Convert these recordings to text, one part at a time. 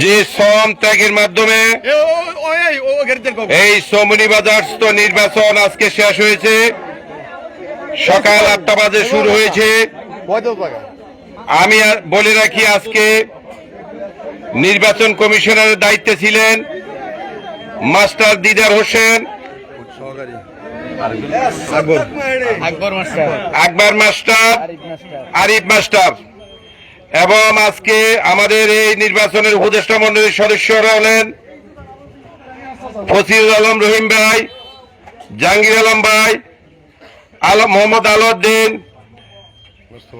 যে শ্রম ত্যাগের মাধ্যমে এই সমনি বাজার তো নির্বাচন আজকে শেষ হয়েছে। সকাল আটটা বাজে শুরু হয়েছে। আমি আর বলে রাখি আজকে নির্বাচন কমিশনারের দায়িত্বে ছিলেন master Didar Hossain Akbar master. Arif master Arif master. এবং আজকে আমাদের এই নির্বাচনের উপদেষ্টা মন্ডলীর সদস্যরা হলেন ফসিল আলম রহিম ভাই জাহাঙ্গীর আলম ভাই আলম মোহাম্মদ আলাউদ্দিন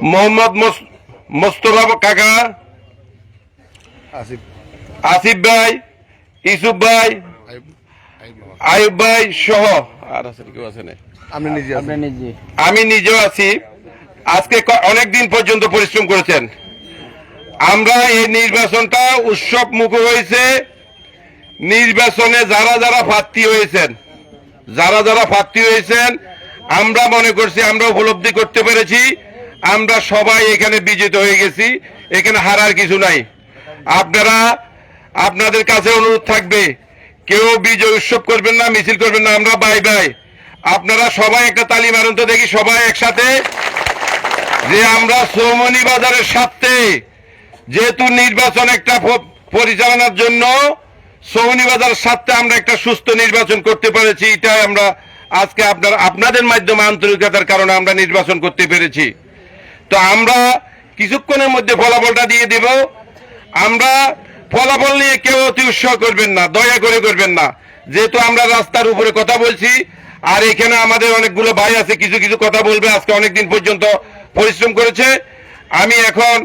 মোহাম্মদ মোস- মোস্তফা কাকা আসিফ। ভাই ইসুফ ভাই আয়ুব ভাই সহ। আর আছে কেউ আছে না আপনি নিজে। আমি নিজেও আছি। আজকে অনেক দিন পর্যন্ত পরিশ্রম করেছেন। আমরা এই নির্বাচনটা উৎসব মুখ হয়েছে। নির্বাচনে যারা যারা প্রার্থী হয়েছেন, যারা যারা প্রার্থী হয়েছেন, আমরা মনে করছি আমরা উপলব্ধি করতে পেরেছি। আমরা সবাই এখানে বিজিত হয়ে গেছি, এখানে হারার কিছু নাই। আপনারা, আপনাদের কাছে অনুরোধ থাকবে, কেউ বিজয় উৎসব করবেন না, মিছিল করবেন না, আমরা বাই বাই। আপনারা সবাই একটা তালি তো দেখি সবাই একসাথে। যে আমরা সৌমনি বাজারের সাথে যেহেতু নির্বাচন একটা পরিচালনার জন্য বাজারের সাথে আমরা একটা সুস্থ নির্বাচন করতে পেরেছি, এটাই আমরা আজকে আপনার আপনাদের মাধ্যমে আন্তরিকতার কারণে আমরা নির্বাচন করতে পেরেছি। তো আমরা কিছুক্ষণের মধ্যে ফলাফলটা দিয়ে দেব। আমরা ফলাফল নিয়ে কেউ অতি উৎসাহ করবেন না, দয়া করে করবেন না। যেহেতু আমরা রাস্তার উপরে কথা বলছি, আর এখানে আমাদের অনেকগুলো ভাই আছে, কিছু কিছু কথা বলবে, আজকে অনেকদিন পর্যন্ত পরিশ্রম করেছে। আমি এখন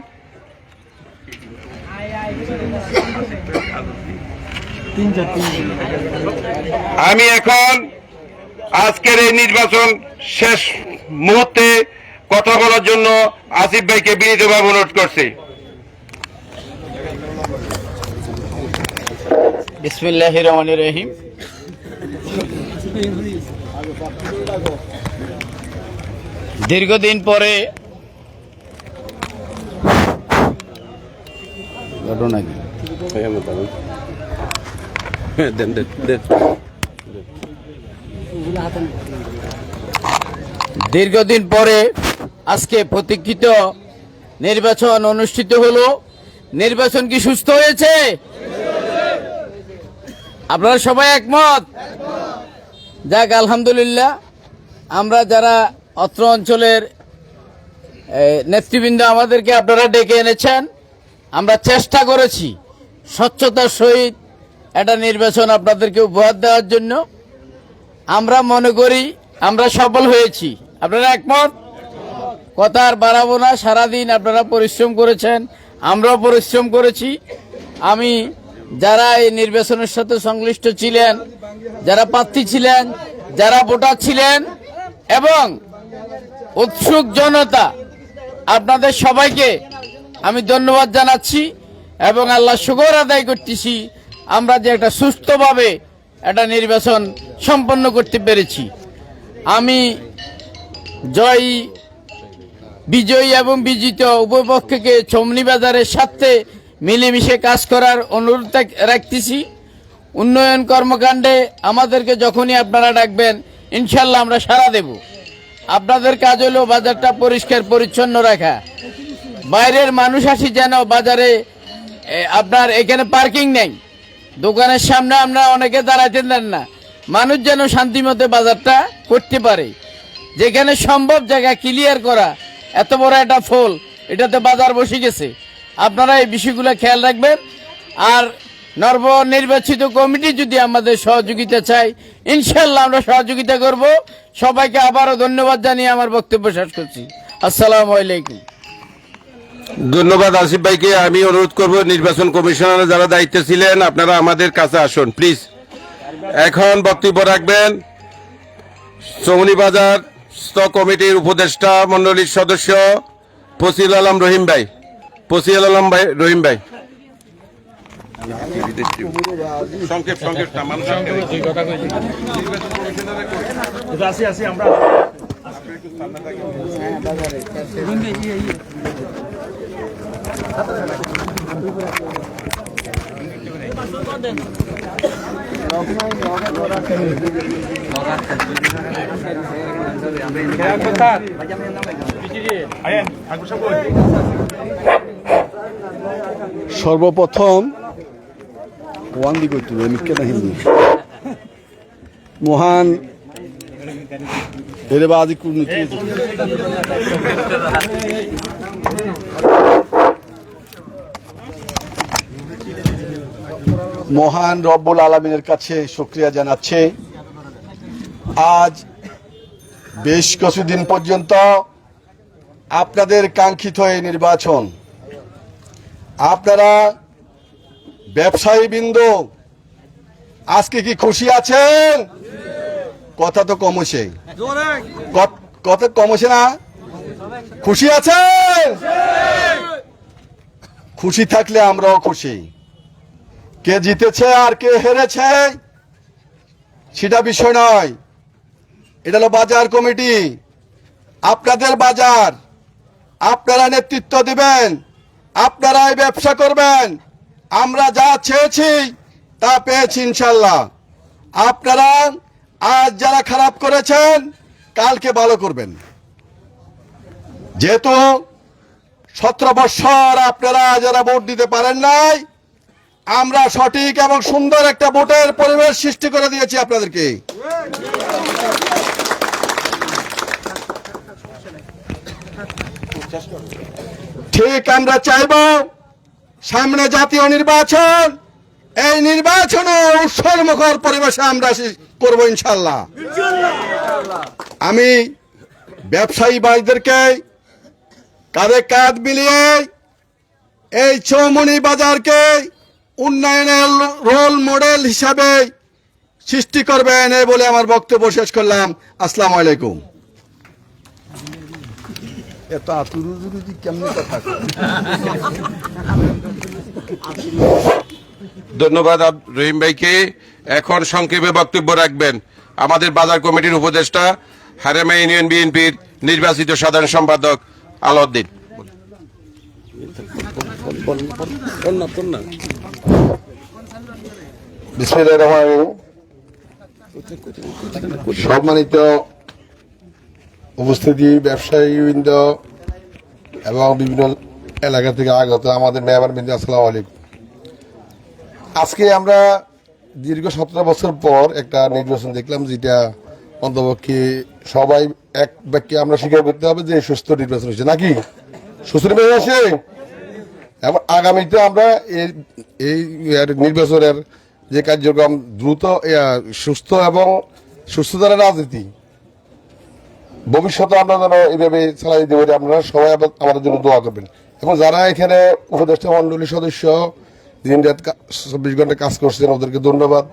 আমি এখন আজকের এই নির্বাচন শেষ মুহূর্তে কথা বলার জন্য আসিফ ভাইকে বিনীতভাবে অনুরোধ করছি। বিসমিল্লাহ রহমান রহিম। দীর্ঘদিন পরে ঘটনা কি? দীর্ঘদিন পরে আজকে প্রতীক্ষিত নির্বাচন অনুষ্ঠিত হলো। নির্বাচন কি সুস্থ হয়েছে? আপনারা সবাই একমত? যাক, আলহামদুলিল্লাহ। আমরা যারা অত্র অঞ্চলের নেতৃবৃন্দ আমাদেরকে আপনারা ডেকে এনেছেন, আমরা চেষ্টা করেছি স্বচ্ছতার সহিত একটা নির্বাচন আপনাদেরকে উপহার দেওয়ার জন্য। আমরা মনে করি আমরা সফল হয়েছি। আপনারা একমত? কথা আর বাড়াবো না, সারাদিন আপনারা পরিশ্রম করেছেন, আমরাও পরিশ্রম করেছি। আমি যারা এই নির্বাচনের সাথে সংশ্লিষ্ট ছিলেন, যারা প্রার্থী ছিলেন, যারা ভোটার ছিলেন, এবং উৎসুক জনতা, আপনাদের সবাইকে আমি ধন্যবাদ জানাচ্ছি এবং আল্লাহ শুকর আদায় করতেছি। আমরা যে একটা সুস্থভাবে একটা নির্বাচন সম্পন্ন করতে পেরেছি। আমি জয়, বিজয়ী এবং বিজিত উপপক্ষকে চমনি বাজারের সাথে মিলেমিশে কাজ করার অনুরোধ রাখতেছি। উন্নয়ন কর্মকাণ্ডে আমাদেরকে যখনই আপনারা ডাকবেন, ইনশাল্লাহ আমরা সাড়া দেব। আপনাদের কাজ হলো বাজারটা পরিষ্কার, পরিচ্ছন্ন রাখা। বাইরের মানুষ আসি যেন বাজারে আপনার এখানে পার্কিং নেই। দোকানের সামনে আমরা অনেকে দাঁড়াতে দেন না। মানুষ যেন শান্তিমতে বাজারটা করতে পারে। যেখানে সম্ভব জায়গা ক্লিয়ার করা, এত বড় একটা ফল, এটাতে বাজার বসে গেছে। আপনারা এই বিষয়গুলো খেয়াল রাখবেন। আর নর্ব নির্বাচিত কমিটি যদি আমাদের সহযোগিতা চাই ইনশাল্লাহ আমরা সহযোগিতা করব। সবাইকে আবারও ধন্যবাদ জানিয়ে আমার বক্তব্য শেষ করছি। আসসালামু আলাইকুম। ধন্যবাদ আসিফ ভাইকে। আমি অনুরোধ করব নির্বাচন কমিশনার যারা দায়িত্বে ছিলেন আপনারা আমাদের কাছে আসুন প্লিজ। এখন বক্তব্য রাখবেন বাজার স্থ কমিটির উপদেষ্টা মন্ডলীর সদস্য ফসিল আলম রহিম ভাই। ফসিল আলম ভাই রহিম ভাই। সংক্ষেপ সংক্ষেপ আসি আসি আমরা আয়েন ঠাকুর সাহেব কই? সর্বপ্রথম ওয়ান দি করতে হবে মিথ্যে হিন্দি মহান এর বাদি কুর্নীতি মহান রব্বুল আলমিনের কাছে শুক্রিয়া জানাচ্ছে। আজ বেশ কিছুদিন পর্যন্ত আপনাদের কাঙ্ক্ষিত এই নির্বাচন। আপনারা ব্যবসায়ী বিন্দু আজকে কি খুশি আছেন? কথা তো কমছে কথা কমছে না? খুশি আছেন? খুশি থাকলে আমরাও খুশি। কে জিতেছে আর কে হেরেছে, সেটা বিষয় নয়। এটা হলো বাজার কমিটি। আপনাদের বাজার, আপনারা নেতৃত্ব দিবেন, আপনারাই ব্যবসা করবেন। আমরা যা চেয়েছি, তা পেয়েছি ইনশাল্লাহ। আপনারা আজ যারা খারাপ করেছেন, কালকে ভালো করবেন। যেহেতু সতেরো বৎসর আপনারা যারা ভোট দিতে পারেন নাই আমরা সঠিক এবং সুন্দর একটা ভোটের পরিবেশ সৃষ্টি করে দিয়েছি আপনাদেরকে। ঠিক আমরা চাইব সামনে জাতীয় নির্বাচন, এই নির্বাচনে উৎসর্মুখর পরিবেশে আমরা করব ইনশাল্লাহ। আমি ব্যবসায়ী ভাইদেরকে কাঁধে কাঁধ মিলিয়ে এই চৌমনি বাজারকে উন্নয়নের রোল মডেল হিসাবে সৃষ্টি করবেন এই বলে আমার বক্তব্য শেষ করলাম। আসসালামু আলাইকুম। এত আতুরুজুরুজি কেমনি কথা ধন্যবাদ রহিম ভাইকে। এখন সংক্ষেপে বক্তব্য রাখবেন। আমাদের বাজার কমিটির উপদেষ্টা হারেমা ইউনিয়ন বিএনপির নির্বাচিত সাধারণ সম্পাদক আলাউদ্দিন। সম্মানিত উপস্থিতি ব্যবসায়ীবৃন্দ এবং বিভিন্ন এলাকা থেকে আগত আমাদের মেহমান বিন্দু আসসালামু আলাইকুম আজকে আমরা দীর্ঘ সতেরো বছর পর একটা নির্বাচন দেখলাম, যেটা অন্তপক্ষে সবাই এক বাক্যে আমরা স্বীকার করতে হবে যে সুস্থ নির্বাচন হয়েছে। নাকি? সুস্থ নির্বাচন হয়েছে? এবং আগামীতে আমরা এই নির্বাচনের যে কার্যক্রম দ্রুত সুস্থ এবং সুস্থতার রাজনীতি, ভবিষ্যতে আমরা যেন এইভাবে চালাই দিতে পারি, আপনারা সবাই আমাদের জন্য দোয়া করবেন। এবং যারা এখানে উপদেষ্টা মন্ডলীর সদস্য, দিন রাত চব্বিশ ঘণ্টা কাজ করছেন, ওদেরকে ধন্যবাদ।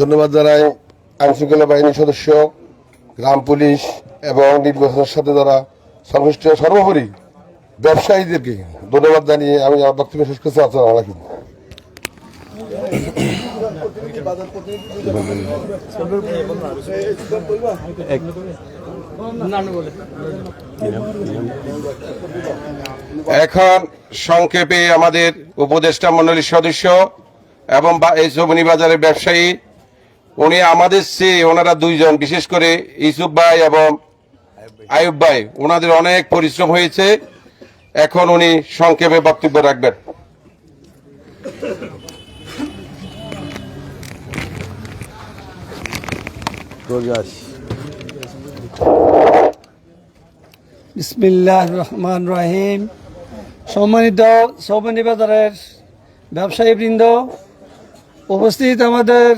ধন্যবাদ জানাই আইন শৃঙ্খলা বাহিনীর সদস্য, গ্রাম পুলিশ এবং নির্বাচনের সাথে যারা সংশ্লিষ্ট সর্বোপরি ব্যবসায়ীদেরকে ধন্যবাদ জানিয়ে আমি আমার বক্তব্য শেষ করছি। আলাইকুম। এখন সংক্ষেপে আমাদের উপদেষ্টা মন্ডলীর সদস্য এবং এই চৌমনি বাজারের ব্যবসায়ী, উনি আমাদের চেয়ে ওনারা দুইজন, বিশেষ করে ইসুফ ভাই এবং আয়ুব ভাই, ওনাদের অনেক পরিশ্রম হয়েছে। এখন উনি সংক্ষেপে বক্তব্য রাখবেন। বিসমিল্লাহ রহমান রহিম। সম্মানিত সৌমনি বাজারের ব্যবসায়ীবৃন্দ উপস্থিত আমাদের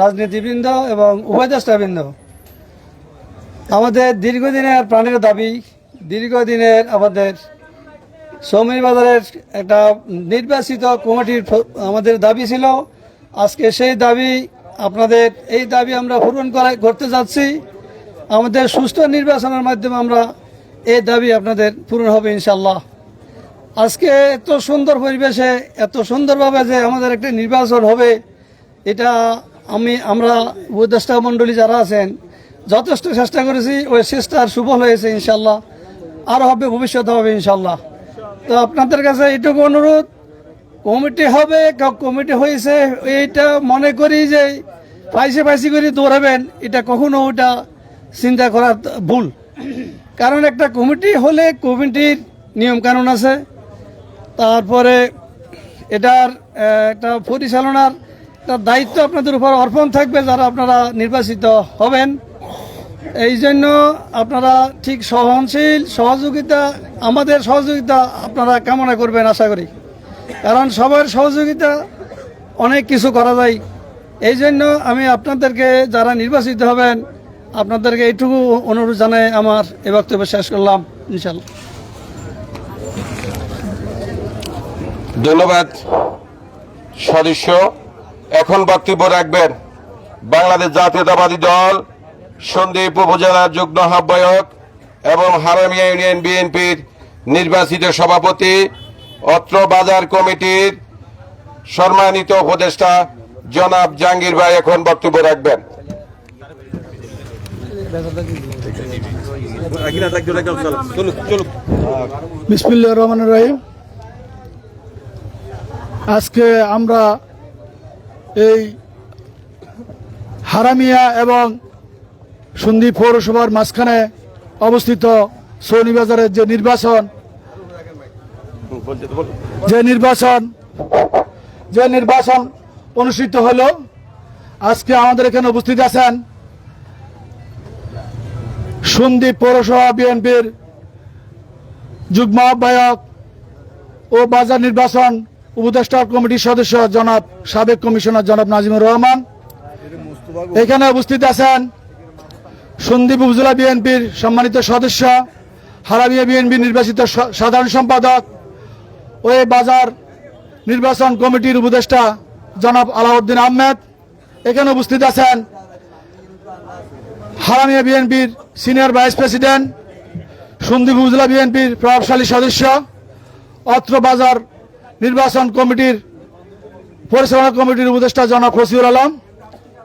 রাজনীতিবৃন্দ এবং উপদেষ্টাবৃন্দ। আমাদের দীর্ঘদিনের প্রাণের দাবি দীর্ঘদিনের আমাদের সৌমনি বাজারের একটা নির্বাচিত কমিটির আমাদের দাবি ছিল। আজকে সেই দাবি আপনাদের, এই দাবি আমরা পূরণ করা করতে যাচ্ছি। আমাদের সুস্থ নির্বাচনের মাধ্যমে আমরা এই দাবি আপনাদের পূরণ হবে ইনশাল্লাহ আজকে এত সুন্দর পরিবেশে, এত সুন্দরভাবে যে আমাদের একটা নির্বাচন হবে, এটা আমি, আমরা উপদেষ্টা মণ্ডলী যারা আছেন, যথেষ্ট চেষ্টা করেছি। ওই চেষ্টার সুফল হয়েছে ইনশাল্লাহ আরও হবে, ভবিষ্যতে হবে ইনশাল্লাহ তো আপনাদের কাছে এটুকু অনুরোধ, কমিটি হবে কমিটি হয়েছে, এইটা মনে করি যে পাইসে পাইসি করে দৌড়াবেন, এটা কখনো ওটা চিন্তা করা ভুল। কারণ একটা কমিটি হলে কমিটির নিয়ম কানুন আছে, তারপরে এটার একটা পরিচালনার একটা দায়িত্ব আপনাদের উপর অর্পণ থাকবে, যারা আপনারা নির্বাচিত হবেন। এই জন্য আপনারা ঠিক সহনশীল, সহযোগিতা, আমাদের সহযোগিতা আপনারা কামনা করবেন আশা করি। কারণ সবার সহযোগিতা অনেক কিছু করা যায়। এই জন্য আমি আপনাদেরকে যারা নির্বাচিত হবেন, আপনাদেরকে এইটুকু অনুরোধ জানাই আমার এ বক্তব্য শেষ করলাম ইনশাল্লাহ ধন্যবাদ, সদস্য। এখন বক্তব্য রাখবেন বাংলাদেশ জাতীয়তাবাদী দল সন্দ্বীপ উপজেলার যুগ্ম আহ্বায়ক এবং হারামিয়া ইউনিয়ন বিএনপির নির্বাচিত সভাপতি, অত্র বাজার কমিটির সম্মানিত উপদেষ্টা জনাব জাহাঙ্গীর ভাই এখন বক্তব্য রাখবেন। আজকে আমরা এই হারামিয়া এবং সন্দ্বীপ পৌরসভার মাঝখানে অবস্থিত সৌনিবাজারের যে নির্বাচন যে নির্বাচন যে নির্বাচন অনুষ্ঠিত হলো, আজকে আমাদের এখানে উপস্থিত আছেন সন্দ্বীপ পৌরসভা বিএনপির যুগ্ম আহ্বায়ক ও বাজার নির্বাচন উপদেষ্টা কমিটির সদস্য জনাব সাবেক কমিশনার জনাব নাজিমুর রহমান। এখানে উপস্থিত আছেন সন্দীপ উপজেলা বিএনপির সম্মানিত সদস্য হারামিয়া বিএনপি নির্বাচিত সাধারণ সম্পাদক ও বাজার নির্বাচন কমিটির উপদেষ্টা জনাব আলাউদ্দিন আহমেদ। এখানে উপস্থিত আছেন হারামিয়া বিএনপির সিনিয়র ভাইস প্রেসিডেন্ট, সন্দীপ উপজেলা বিএনপির প্রভাবশালী সদস্য, অত্র বাজার নির্বাচন কমিটির পরিচালনা কমিটির উপদেষ্টা জনাব ফসিউল আলম।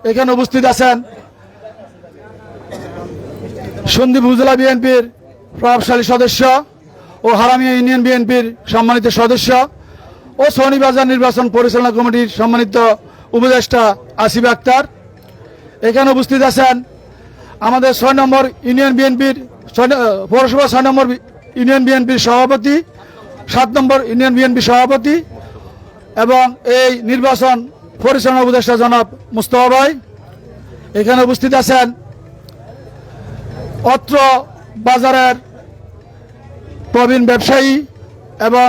এখানে উপস্থিত আছেন সন্দীপ উপজেলা বিএনপির প্রভাবশালী সদস্য ও হারামিয়া ইউনিয়ন বিএনপির সম্মানিত সদস্য ও শনিবাজার নির্বাচন পরিচালনা কমিটির সম্মানিত উপদেষ্টা আসিফ আক্তার। এখানে উপস্থিত আছেন আমাদের ছয় নম্বর ইউনিয়ন বিএনপির পৌরসভা ছয় নম্বর ইউনিয়ন বিএনপির সভাপতি, সাত নম্বর ইউনিয়ন বিএনপি সভাপতি এবং এই নির্বাচন পরিচালনা উপদেষ্টা জনাব মুস্তফা ভাই। এখানে উপস্থিত আছেন অত্র বাজারের প্রবীণ ব্যবসায়ী এবং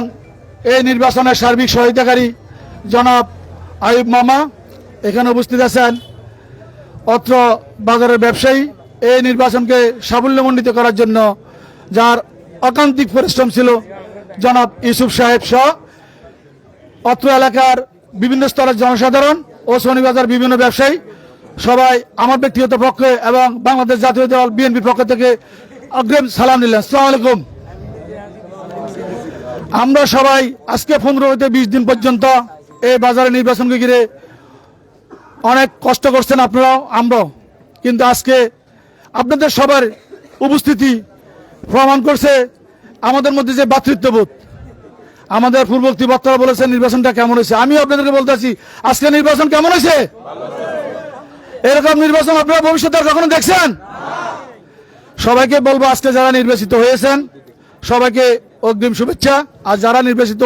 এই নির্বাচনের সার্বিক সহায়তাকারী জনাব আয়ুব মামা, এখানে উপস্থিত আছেন অত্র বাজারের ব্যবসায়ী। এই নির্বাচনকে সাফল্যমণ্ডিত করার জন্য যার অকান্তিক পরিশ্রম ছিল জনাব ইউসুফ সাহেব সহ অত্র এলাকার বিভিন্ন স্তরের জনসাধারণ ও শনিবাজার বিভিন্ন ব্যবসায়ী সবাই আমার ব্যক্তিগত পক্ষে এবং বাংলাদেশ জাতীয় দল বিএনপির পক্ষ থেকে অগ্রিম সালাম নিলেন। সালাম আলাইকুম। আমরা সবাই আজকে পনেরো হইতে বিশ দিন পর্যন্ত এই বাজারে নির্বাচনকে ঘিরে অনেক কষ্ট করছেন আপনারাও, আমরাও। কিন্তু আজকে আপনাদের সবার উপস্থিতি প্রমাণ করছে আমাদের মধ্যে যে ভ্রাতৃত্ববোধ আমাদের পূর্ববর্তী বক্তারা বলেছেন, নির্বাচনটা কেমন হয়েছে? আমি আপনাদেরকে বলতেছি আজকে নির্বাচন কেমন হয়েছে? এরকম নির্বাচন আপনারা ভবিষ্যতে কখনো দেখছেন? সবাইকে বলব, আজকে যারা নির্বাচিত হয়েছেন, সবাইকে অগ্রিম শুভেচ্ছা। আর যারা নির্বাচিত,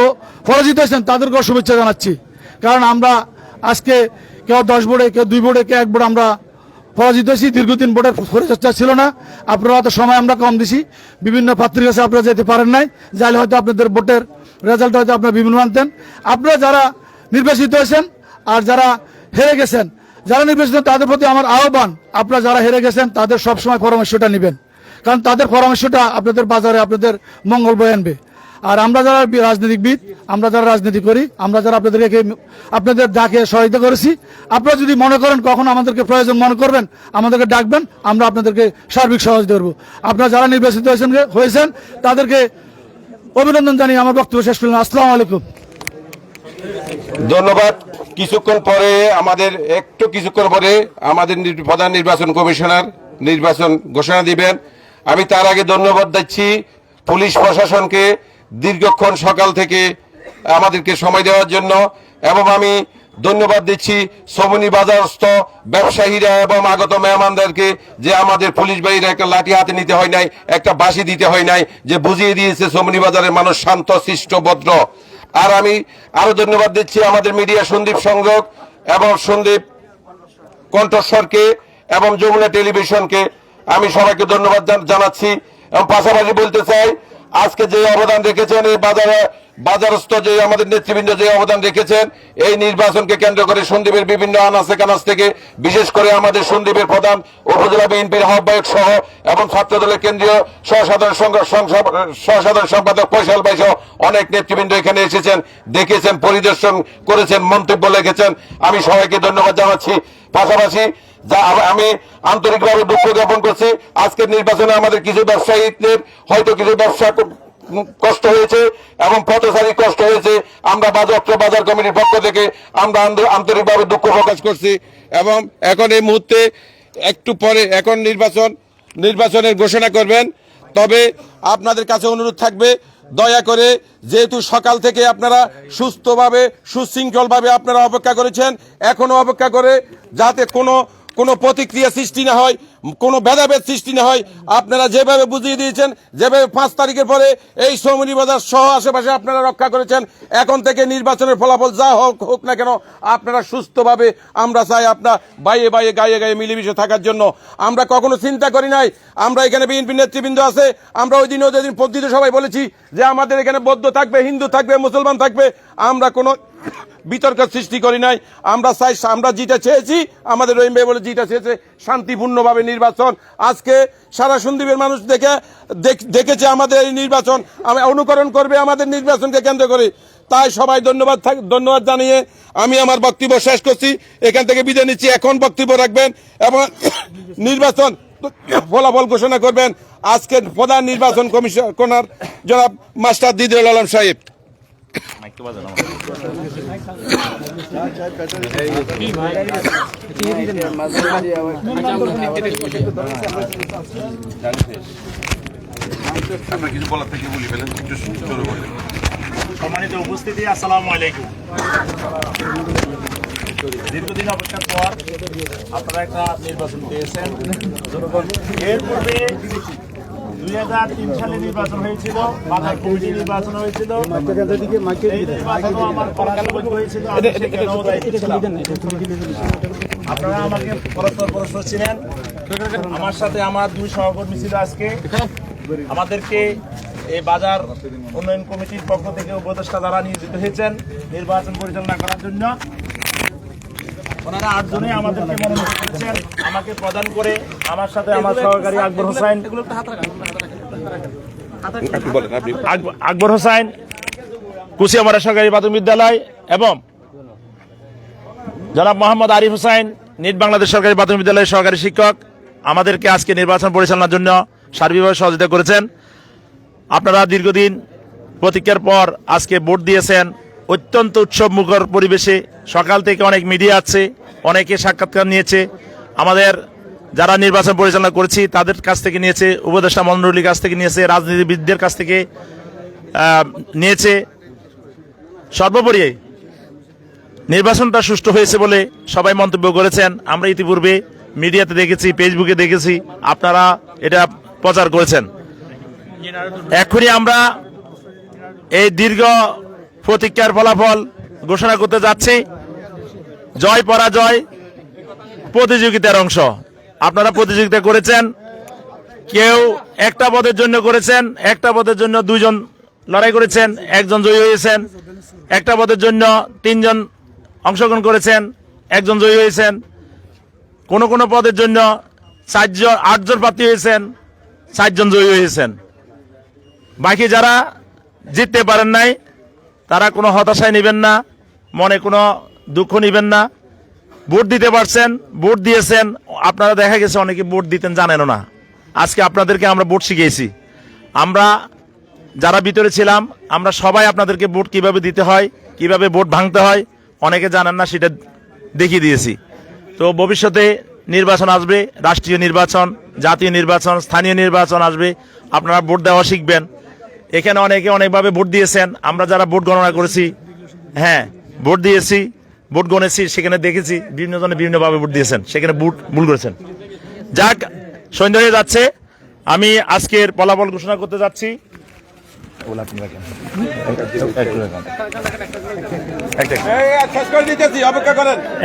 পরাজিত হয়েছেন, তাদেরকেও শুভেচ্ছা জানাচ্ছি। কারণ আমরা আজকে কেউ দশ বোর্ডে কেউ দুই বোর্ডে কেউ এক বোর্ড আমরা পরাজিত হয়েছি। দীর্ঘদিন বোর্ডের পরিচর্চা ছিল না। আপনারা তো সময় আমরা কম দিছি। বিভিন্ন প্রার্থীর কাছে আপনারা যেতে পারেন নাই। যাইলে হয়তো আপনাদের ভোটের রেজাল্ট হয়তো আপনারা বিভিন্ন আনতেন। আপনারা যারা নির্বাচিত হয়েছেন, আর যারা হেরে গেছেন যারা নির্বাচিত, তাদের প্রতি আমার আহ্বান, আপনারা যারা হেরে গেছেন, তাদের সবসময় পরামর্শটা নেবেন। কারণ তাদের পরামর্শটা আপনাদের বাজারে আপনাদের মঙ্গল বয়ে আনবে। আর আমরা যারা রাজনীতিবিদ আমরা যারা রাজনীতি করি, আমরা যারা আপনাদেরকে আপনাদের ডাকে সহায়তা করেছি, আপনারা যদি মনে করেন কখন আমাদেরকে প্রয়োজন মনে করবেন, আমাদেরকে ডাকবেন, আমরা আপনাদেরকে সার্বিক সহযোগিতা করব। আপনারা যারা নির্বাচিত হয়েছেন হয়েছেন, তাদেরকে অভিনন্দন জানিয়ে আমার বক্তব্য শেষ করলাম। আসসালামু আলাইকুম। ধন্যবাদ। কিছুক্ষণ পরে আমাদের, একটু কিছুক্ষণ পরে আমাদের প্রধান নির্বাচন কমিশনার নির্বাচন ঘোষণা দিবেন। আমি তার আগে ধন্যবাদ দিচ্ছি পুলিশ প্রশাসনকে দীর্ঘক্ষণ সকাল থেকে আমাদেরকে সময় দেওয়ার জন্য এবং আমি ধন্যবাদ দিচ্ছি সমনি বাজারস্থ ব্যবসায়ীরা এবং আগত মেহমানদেরকে যে আমাদের পুলিশ বাহিনীর একটা লাঠি হাতে নিতে হয় নাই, একটা বাঁশি দিতে হয় নাই, যে বুঝিয়ে দিয়েছে সমনি বাজারের মানুষ শান্ত, শিষ্ট, ভদ্র। আর আমি আরও ধন্যবাদ দিচ্ছি আমাদের মিডিয়া সন্দীপ সংযোগ এবং সন্দীপ কণ্ঠস্বরকে এবং যমুনা টেলিভিশনকে। আমি সবাইকে ধন্যবাদ জানাচ্ছি এবং পাশাপাশি বলতে চাই, আজকে যে অবদান রেখেছেন এই বাজারে বাজারস্থ যে আমাদের নেতৃবৃন্দ যে অবদান রেখেছেন, এই নির্বাচনকে কেন্দ্র করে সন্দীপের বিভিন্ন আনাচে কানাচ থেকে, বিশেষ করে আমাদের সন্দীপের প্রধান উপজেলা বিএনপির আহ্বায়ক সহ এবং ছাত্রদলের কেন্দ্রীয় সহসাধারণ সহসাধারণ সম্পাদক ফয়সাল ভাই সহ অনেক নেতৃবৃন্দ এখানে এসেছেন, দেখেছেন, পরিদর্শন করেছেন, মন্তব্য লিখেছেন। আমি সবাইকে ধন্যবাদ জানাচ্ছি। পাশাপাশি যা আম- আন্তরিকভাবে দুঃখ জ্ঞাপন করছি, আজকের নির্বাচনে আমাদের কিছু ব্যবসায়ীদের হয়তো কিছু ব্যবসা কষ্ট হয়েছে এবং পথচারী কষ্ট হয়েছে। আমরা বাজারত্র বাজার কমিটির পক্ষ থেকে আমরা আন্ত- আন্তরিকভাবে দুঃখ প্রকাশ করছি এবং এখন এই মুহূর্তে একটু পরে এখন নির্বাচন, নির্বাচনের ঘোষণা করবেন। তবে আপনাদের কাছে অনুরোধ থাকবে, দয়া করে যেহেতু সকাল থেকে আপনারা সুস্থভাবে, সুশৃঙ্খলভাবে আপনারা অপেক্ষা করেছেন, এখনও অপেক্ষা করে যাতে কোনো কোনো প্রতিক্রিয়া সৃষ্টি না হয়, কোনো ভেদাভেদ সৃষ্টি না হয়। আপনারা যেভাবে বুঝিয়ে দিয়েছেন, যেভাবে পাঁচ তারিখের পরে এই সৌমনি বাজার সহ আশেপাশে আপনারা রক্ষা করেছেন, এখন থেকে নির্বাচনের ফলাফল যা হোক হোক না কেন, আপনারা সুস্থভাবে, আমরা চাই আপনার বাইয়ে বাইয়ে, গায়ে গায়ে মিলেমিশে থাকার জন্য। আমরা কখনো চিন্তা করি নাই, আমরা এখানে বিএনপি নেতৃবৃন্দ আছে, আমরা ওই দিন ওই দিন পদ্ধতি সবাই বলেছি যে আমাদের এখানে বৌদ্ধ থাকবে, হিন্দু থাকবে, মুসলমান থাকবে, আমরা কোনো বিতর্ক সৃষ্টি করি নাই। আমরা চাই, আমরা যেটা চেয়েছি, আমাদের রহিম ভাই বলে যেটা চেয়েছে, শান্তিপূর্ণভাবে নির্বাচন। আজকে সারা সন্দীপের মানুষ দেখে, দেখ- দেখেছে আমাদের এই নির্বাচন। আমি অনুকরণ করবে আমাদের নির্বাচনকে কেন্দ্র করে। তাই সবাই ধন্যবাদ ধন্যবাদ জানিয়ে আমি আমার বক্তব্য শেষ করছি। এখান থেকে বিদায় নিচ্ছি। এখন বক্তব্য রাখবেন এবং নির্বাচন ফলাফল ঘোষণা করবেন। আজকের প্রধান নির্বাচন কমিশনার জনাব মাস্টার দিদুল আলম সাহেব। কিছু বলার থেকে বলি ফেলেন একটু জোরে বলেন। সম্মানিত উপস্থিতি আসসালামু আলাইকুম। দীর্ঘদিন অপেক্ষার পর আপনারা একটা নির্বাচন পেয়েছেন। এর পূর্বে দুই হাজার তিন সালে নির্বাচন হয়েছিল বাজার কমিটি নির্বাচন হয়েছিল। এই নির্বাচনও আমার। আপনারা আমাকে পরস্পর পরস্পর ছিলেন আমার সাথে আমার দুই সহকর্মী ছিল আজকে। আমাদেরকে এই বাজার উন্নয়ন কমিটির পক্ষ থেকে উপদেষ্টা দ্বারা নিয়োজিত হয়েছেন নির্বাচন পরিচালনা করার জন্য। ওনারা আটজনে আমাদেরকে মনোনীত করেছেন আমাকে প্রদান করে আমার সাথে আমার সহকারী আকবর হোসেন আকবর হোসেন কুশিয়ামারা সরকারি প্রাথমিক বিদ্যালয় এবং জনাব মোহাম্মদ আরিফ হোসেন নিট বাংলাদেশ সরকারি প্রাথমিক বিদ্যালয়ের সহকারী শিক্ষক, আমাদেরকে আজকে নির্বাচন পরিচালনার জন্য সার্বিকভাবে সহযোগিতা করেছেন। আপনারা দীর্ঘদিন প্রতীক্ষার পর আজকে ভোট দিয়েছেন। অত্যন্ত উৎসব মুখর পরিবেশে সকাল থেকে অনেক মিডিয়া আছে, অনেকে সাক্ষাৎকার নিয়েছে। আমাদের যারা নির্বাচন পরিচালনা করেছি, তাদের কাছ থেকে নিয়েছে, উপদেষ্টা মন্ডলীর কাছ থেকে নিয়েছে, রাজনীতিবিদদের কাছ থেকে নিয়েছে। সর্বোপরি নির্বাচনটা সুষ্ঠু হয়েছে বলে সবাই মন্তব্য করেছেন। আমরা ইতিপূর্বে মিডিয়াতে দেখেছি, ফেসবুকে দেখেছি, আপনারা এটা প্রচার করেছেন। এখনই আমরা এই দীর্ঘ প্রতীক্ষার ফলাফল ঘোষণা করতে যাচ্ছি। জয় পরাজয়, প্রতিযোগিতার অংশ। আপনারা প্রতিযোগিতা করেছেন, কেউ একটা পদের জন্য করেছেন, একটা পদের জন্য দুইজন লড়াই করেছেন, একজন জয়ী হয়েছেন, একটা পদের জন্য তিনজন অংশগ্রহণ করেছেন, একজন জয়ী হয়েছেন, কোন কোন পদের জন্য চারজন, আটজন প্রার্থী হয়েছেন, চারজন জয়ী হয়েছেন। বাকি যারা জিততে পারেন নাই তারা কোনো হতাশায় নেবেন না, মনে কোনো দুঃখ নেবেন না। ভোট দিতে পারছেন, ভোট দিয়েছেন, আপনারা দেখা গেছে অনেকে ভোট দিতেন জানেনও না। আজকে আপনাদেরকে আমরা ভোট শিখিয়েছি। আমরা যারা ভিতরে ছিলাম, আমরা সবাই আপনাদেরকে ভোট কীভাবে দিতে হয়, কীভাবে ভোট ভাঙতে হয়, অনেকে জানেন না, সেটা দেখিয়ে দিয়েছি। তো ভবিষ্যতে নির্বাচন আসবে, রাষ্ট্রীয় নির্বাচন, জাতীয় নির্বাচন, স্থানীয় নির্বাচন আসবে, আপনারা ভোট দেওয়া শিখবেন। এখানে অনেকে অনেকভাবে ভোট দিয়েছেন। আমরা যারা ভোট গণনা করেছি হ্যাঁ ভোট দিয়েছি ভোট গণেছি সেখানে দেখেছি বিভিন্ন জনে বিভিন্নভাবে ভোট দিয়েছেন সেখানে ভোট ভুল করেছেন। যাক সন্ধ্যা হয়ে যাচ্ছে। আমি আজকের ফলাফল ঘোষণা করতে যাচ্ছি।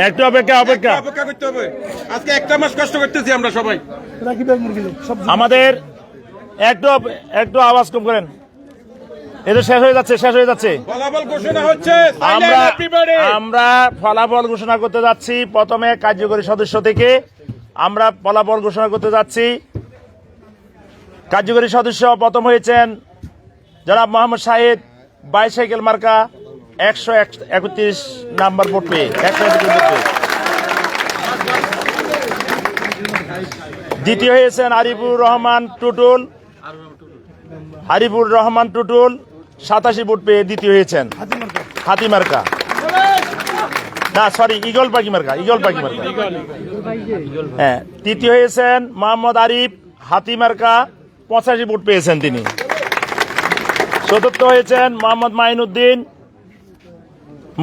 একটু অপেক্ষা অপেক্ষা। অপেক্ষা করতে হবে। আজকে একটা মাস কষ্ট করতেছি আমরা সবাই। আমাদের একটু একটু আওয়াজ কম করেন। এটা শেষ হয়ে যাচ্ছে শেষ হয়ে যাচ্ছে। ফলাফল ঘোষণা হচ্ছে আমরা আমরা ফলাফল ঘোষণা করতে যাচ্ছি প্রথমে কার্যকরী সদস্য থেকে। আমরা ফলাফল ঘোষণা করতে যাচ্ছি। কার্যকরী সদস্য প্রথম হয়েছেন জনাব মোহাম্মদ শাহিদ বাইসাইকেল মার্কা একশো একত্রিশ নাম্বার ভোট পেয়ে একশো দ্বিতীয় হয়েছেন আরিফুর রহমান টুটুল। হারিফুর রহমান টুটুল সাতাশি ভোট পেয়ে দ্বিতীয় হয়েছেন। হাতি মার্কা। না সরি ইগল পাখি মার্কা ইগল পাখি মার্কা। হ্যাঁ তৃতীয় হয়েছেন মোহাম্মদ আরিফ, হাতি মার্কা, পঁচাশি ভোট পেয়েছেন তিনি। চতুর্থ হয়েছেন মোহাম্মদ মাইনুদ্দিন,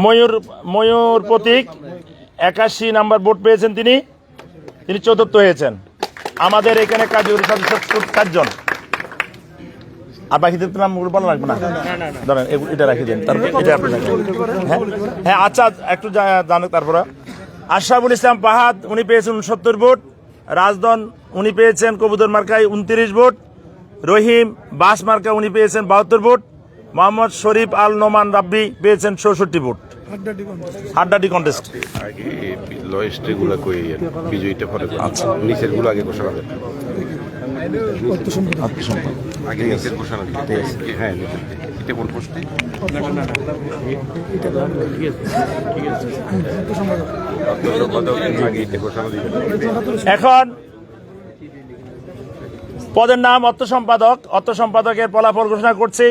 ময়ূর ময়ূর প্রতীক, একাশি নাম্বার ভোট পেয়েছেন তিনি। তিনি চতুর্থ হয়েছেন। আমাদের এখানে কার্যকরী সদস্য চারজন। আর বাকিদের তো নাম বলা লাগবে না? ধরেন এটা রাখি দিন। তারপর এটা আপনি হ্যাঁ? হ্যাঁ আচ্ছা একটু জানুক তারপরে। আশরাফুল ইসলাম পাহাদ, উনি পেয়েছেন উনসত্তর ভোট। রাজদন উনি পেয়েছেন কবুতর মার্কায় উনত্রিশ ভোট। রহিম, বাস মার্কা উনি পেয়েছেন বাহাত্তর ভোট। মোহাম্মদ শরীফ আল নোমান রাব্বি পেয়েছেন চৌষট্টি ভোট। হাড্ডাডি কন্টেস্ট আগে আচ্ছা নিচেরগুলো আগে ঘোষণা হ্যাঁ এটা কোন পোস্টে এখন পদের নাম অর্থ সম্পাদক অর্থ সম্পাদকের ফলাফল ঘোষণা করছি।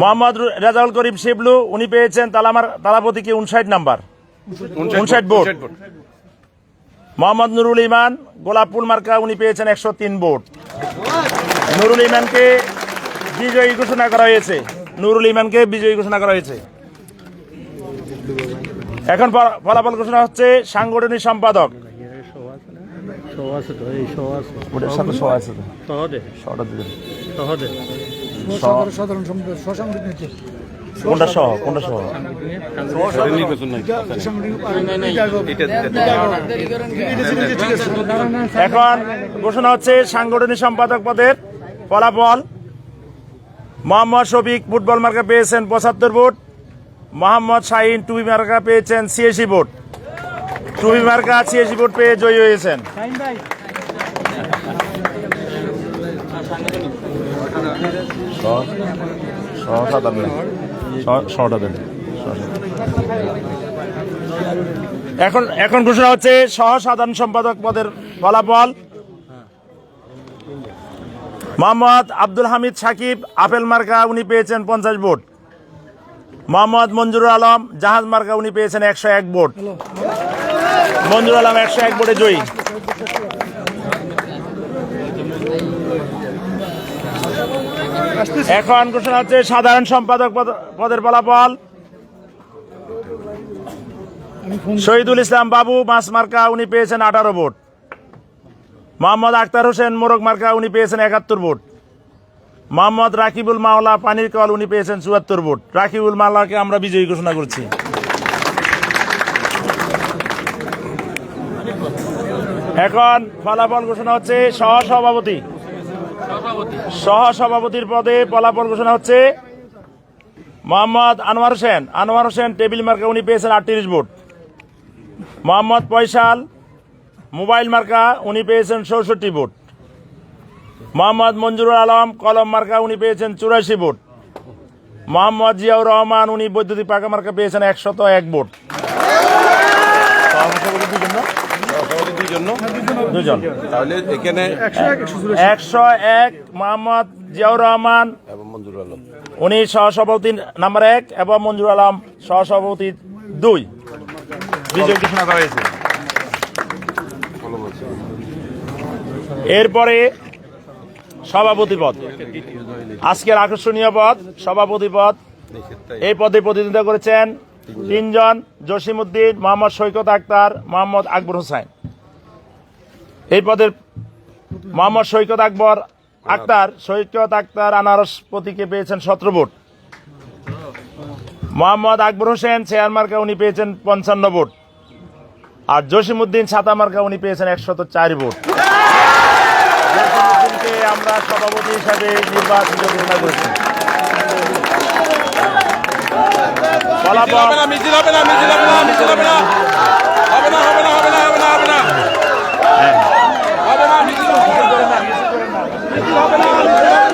মোহাম্মদ রেজাউল করিম শিবলু উনি পেয়েছেন তালামার তালাপতিকে উনষাট নাম্বার? উনষাট ভোট। মোহাম্মদ নুরুল ইমান গোলাপুল মার্কা উনি পেয়েছেন একশো তিন ভোট নুরুল ইমানকে বিজয়ী ঘোষণা করা হয়েছে নুরুল ইমানকে বিজয়ী ঘোষণা করা হয়েছে এখন ফলাফল ঘোষণা হচ্ছে সাংগঠনিক সম্পাদক সাধারণ সম্পাদক। কোনটা সহ? কোনটা সহ? এখন ঘোষণা হচ্ছে সাংগঠনিক সম্পাদক পদের ফলাফল। মোহাম্মদ শফিক ফুটবল মার্কা পেয়েছেন পঁচাত্তর ভোট। মোহাম্মদ শাহিন টুবি মার্কা পেয়েছেন ছিয়াশি ভোট। টুবি মার্কা ছিয়াশি ভোট পেয়ে জয়ী হয়েছেন। এখন এখন ঘোষণা হচ্ছে সহ সাধারণ সম্পাদক পদের ফলাফল। মোহাম্মদ আব্দুল হামিদ সাকিব, আপেল মার্কা উনি পেয়েছেন পঞ্চাশ ভোট। মোহাম্মদ মঞ্জুরুল আলম, জাহাজ মার্কা উনি পেয়েছেন একশো এক ভোট। মঞ্জুর আলম একশো এক ভোটে জয়ী। এখন ঘোষণা হচ্ছে সাধারণ সম্পাদক পদ- পদের ফলাফল। শহীদুল ইসলাম বাবু মাস মার্কা উনি পেয়েছেন আঠারো ভোট। মোহাম্মদ আক্তার হোসেন, মোরগ মার্কা উনি পেয়েছেন একাত্তর ভোট। মোহাম্মদ রাকিবুল মাওলা, পানির কল উনি পেয়েছেন চুয়াত্তর ভোট। রাকিবুল মাওলাকে আমরা বিজয়ী ঘোষণা করছি। এখন ফলাফল ঘোষণা হচ্ছে সহ সভাপতি সহ সভাপতির পদে ফলাফল ঘোষণা হচ্ছে মোহাম্মদ আনোয়ার হোসেন। আনোয়ার হোসেন টেবিল মার্কা উনি পেয়েছেন আটত্রিশ ভোট। মোহাম্মদ পয়সাল মোবাইল মার্কা উনি পেয়েছেন চৌষট্টি ভোট। মোহাম্মদ মঞ্জুরুল আলম কলম মার্কা উনি পেয়েছেন চুরাশি ভোট। মোহাম্মদ জিয়াউর রহমান উনি বৈদ্যুতিক পাকা মার্কা পেয়েছেন একশত এক ভোট। দুইজন না? দুজন। তাহলে এখানে একশো এক মোহাম্মদ জিয়াউর রহমান। এবং মঞ্জুর আলম। উনি সহসভাপতি নাম্বার এক এবং মঞ্জুর আলম সহসভাপতি দুই। বিজয় ঘোষণা করা হয়েছে। এরপরে সভাপতি পদ। আজকের আকর্ষণীয় পদ সভাপতি পদ। এই পদে প্রতিদ্বন্দ্বিতা করেছেন তিনজন জসিমউদ্দিন মোহাম্মদ সৈকত আক্তার মোহাম্মদ আকবর হোসেন। এই পদের মোহাম্মদ সৈকত আকবর আক্তার সৈকত আক্তার আনারস প্রতীকে পেয়েছেন সতেরো ভোট। মোহাম্মদ আকবর হোসেন চেয়ার মার্কা উনি পেয়েছেন পঞ্চান্ন ভোট। আর জসিমউদ্দিন ছাতা মার্কা উনি পেয়েছেন একশত চার ভোট। আমরা সভাপতি হিসাবে নির্বাচিত ঘোষণা করেছি। ফলাফল হবে না